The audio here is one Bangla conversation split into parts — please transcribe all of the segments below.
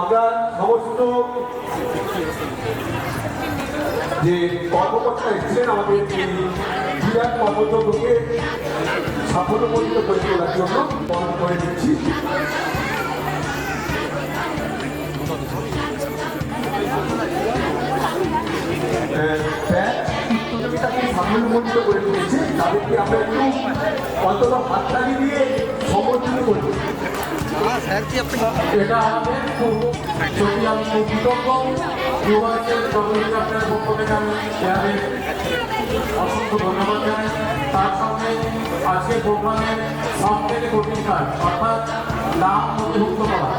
আমরা সমস্ত যে কর্মকর্তা এসেছেন আমাদের ক্রীড়া কর্মযজ্ঞকে সাফল্যমণ্ডিত করে তোলার জন্য বন্ধ করে দিচ্ছি। সাফল্যমণ্ডিত করে তুলেছে। তাদেরকে আমরা একটু অন্তত হাততালি দিয়ে সমর্থন করব এটা আমাদের খুব যদি আমি কৃতজ্ঞ যুবকের জগৎকে আপনার পক্ষ থেকে আমি স্যারের অসংখ্য ধন্যবাদ জানাই। তার সঙ্গে আজকের প্রোগ্রামের সব থেকে কঠিন কাজ, অর্থাৎ নাম নথিভুক্ত করা।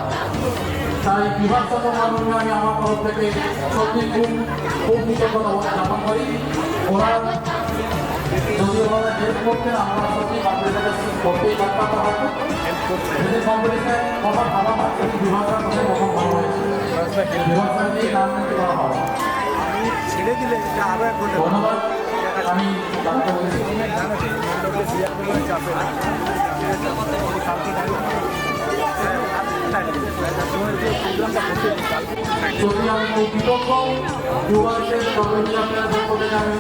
তাই বিভাগ চট্টগ্রামে আমি আমার তরফ থেকে সত্যি খুব খুব কৃতজ্ঞতা জ্ঞাপন করি। ওরা যদি ওরা হেল্প করতেন আমরা সত্যি কম্পিউটার করতেই পারতাম না। হয়তো যদি কম্পিটিশন কত ভালো হয় যদি বিভাগটা করতে কখন ভালো হয়েছে বিভাগটা দিয়ে নাম নিতে করা হয়। ছেড়ে দিলে আরও এক ঘণ্টা ধন্যবাদ। আমি যদি আমি যুবকের কর্মী আপনার পক্ষ থেকে আমি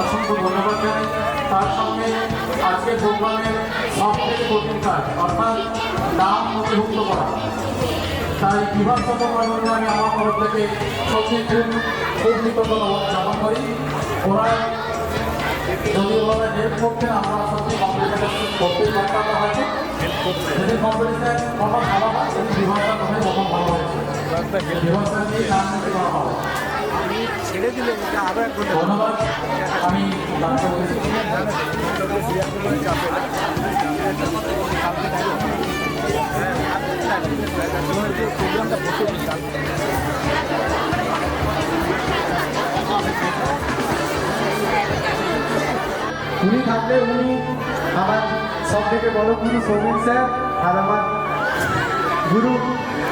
অসংখ্য ধন্যবাদ জানাই। তার সঙ্গে আজকে প্রোগ্রামের সব থেকে কঠিন কাজ, অর্থাৎ নাম নথিভুক্ত করা। তাই বিভাগ চট্টগ্রামে আমি আমার তরফ থেকে সত্যি খুব খুব কৃতজ্ঞতা জ্ঞাপন করি ওরা যদি ওরা হেল্প করতেন আমরা সত্যি কম্পিটিশন করতেই পারতাম না হয়তো যদি কম্পিটিশন কখন ভালো হয় যদি বিভাগটা কোথায় কখন ভালো হয়েছে। বিভাগটা দিয়ে নাম করা হবে ছেড়ে দিলে এটা আরও এক ঘণ্টা আমি প্রোগ্রামটা উনি থাকলে উনি আমার সব থেকে বড় গুরু সৌমিন স্যার আর আমার গুরু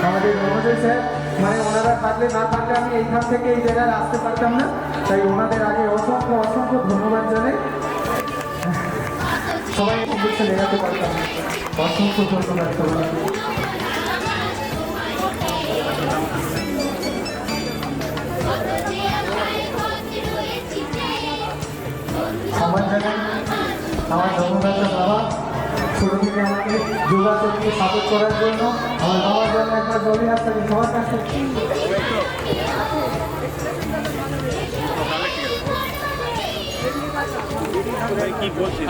আমাদের মনোজয় স্যার। মানে ওনারা থাকলে না থাকলে আমি এইখান থেকে এই জায়গায় আসতে পারতাম না। তাই ওনাদের আগে অসংখ্য অসংখ্য ধন্যবাদ জানাই। সবাই শুভেচ্ছা লেগাতে পারতাম। অসংখ্য ধন্যবাদ সবার জায়গায় আমার জন্মদাতা বাবা। ছোট থেকে আমাকে যোগাযোগকে সাপোর্ট করার জন্য আমার বাবার জন্য একবার জমি আসতে সবার কাছে। কি বলছিস?